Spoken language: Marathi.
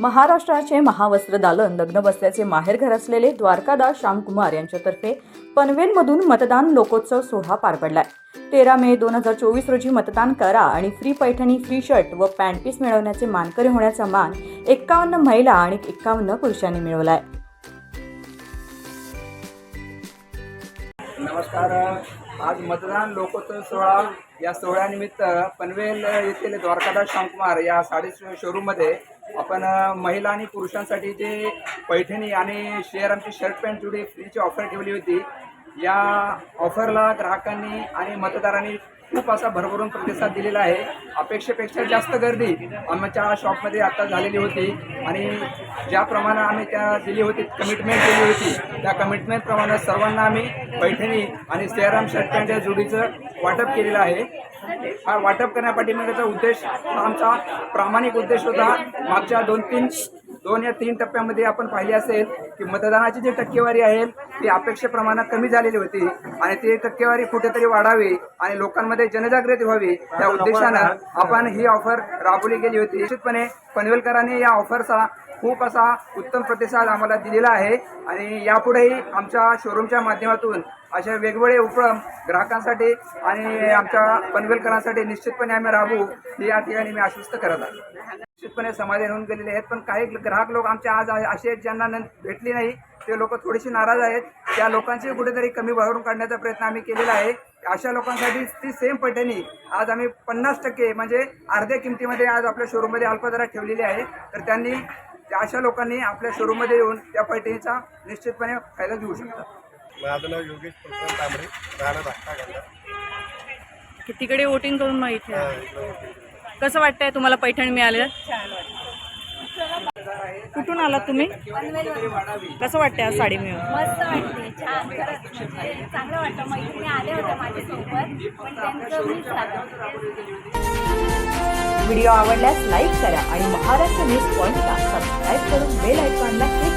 महाराष्ट्राचे महावस्त्र दालन लग्न बसल्याचे माहेरघर असलेले द्वारकादास श्यामकुमार यांच्यातर्फे पनवेलमधून मतदान लोकोत्सव सोहळा पार पडलाय. तेरा मे दोन हजार चोवीस रोजी मतदान करा आणि फ्री पैठणी फ्री शर्ट व पॅन्ट पीस मिळवण्याचे मानकरी होण्याचा मान एक्कावन्न महिला आणि एक्कावन्न पुरुषांनी मिळवला आहे नमस्कार. आज मतदान लोकोत्सव सोहळा या सोहळ्यानिमित्त पनवेल येथील द्वारकादास श्यामकुमार या साडी शोरूममध्ये आपण महिला आणि पुरुषांसाठी जे पैठणी आणि शेअर आमची शर्ट पॅन्ट जुडी फ्रीची ऑफर ठेवली होती. या ऑफरला ग्राहकांनी आणि मतदारांनी खूप असा भरभरून प्रतिसाद दिलेला आहे. अपेक्षेपेक्षा जास्त गर्दी आमच्या शॉपमध्ये आता झालेली होती आणि ज्याप्रमाणे आम्ही त्या दिली होती कमिटमेंट दिली होती त्या कमिटमेंटप्रमाणे सर्वांना आम्ही पैठणी आणि सेराम शर्ट या जोडीचं वाटप केलेलं आहे. हा वाटप करण्यापाठीमागचा उद्देश हा आमचा प्रामाणिक उद्देश होता. मागच्या दोन तीन दोन या तीन टप्प्यामध्ये आपण पाहिले असेल की मतदानाची जी टक्केवारी आहे ती अपेक्षेप्रमाणात कमी झालेली होती आणि ती टक्केवारी कुठेतरी वाढावी आणि लोकांमध्ये जनजागृती व्हावी त्या उद्देशानं आपण ही ऑफर राबवली गेली होती. निश्चितपणे पनवेलकरांनी या ऑफरचा खूप असा उत्तम प्रतिसाद आम्हाला दिलेला आहे. आणि यापुढेही आमच्या शोरूमच्या माध्यमातून असे वेगवेगळे उपक्रम ग्राहकांसाठी आणि आमच्या पनवेलकरांसाठी निश्चितपणे आम्ही राबवू हे या ठिकाणी मी आश्वस्त करत आहे. निश्चितपणे समाधान होऊन गेलेले आहेत पण काही ग्राहक लोक आमच्या आज असे आहेत ज्यांना न- भेटली नाही. ते लोक थोडीशी नाराज आहेत. त्या लोकांची कुठेतरी कमी भरून काढण्याचा प्रयत्न आम्ही केलेला आहे. अशा लोकांसाठी ती सेम पैठणी आज आम्ही पन्नास टक्के म्हणजे अर्ध्या किमतीमध्ये आज आपल्या शोरूममध्ये अल्पदरात ठेवलेली आहे. तर त्यांनी त्या अशा लोकांनी आपल्या शोरूममध्ये येऊन त्या पैठणीचा निश्चितपणे फायदा घेऊ शकतात. माझं नाव योगेश प्रशांत तांबडे राहणार धाकटा गंगा तिकडे वोटिंग करून. इथं कसं वाटतंय तुम्हाला पैठण मिळालं? कुठून आलात तुम्ही? कसं वाटतंय आज साडी मिळून? मस्त वाटते छान. चांगलं वाटतं. मैत्रिणी आल्या होत्या माझ्यासोबत पण त्यांचं मिस झालं व्हिडिओ आवडल्यास लाईक करा आणि महाराष्ट्र न्यूज पॉइंटला cùng để lại toàn lắc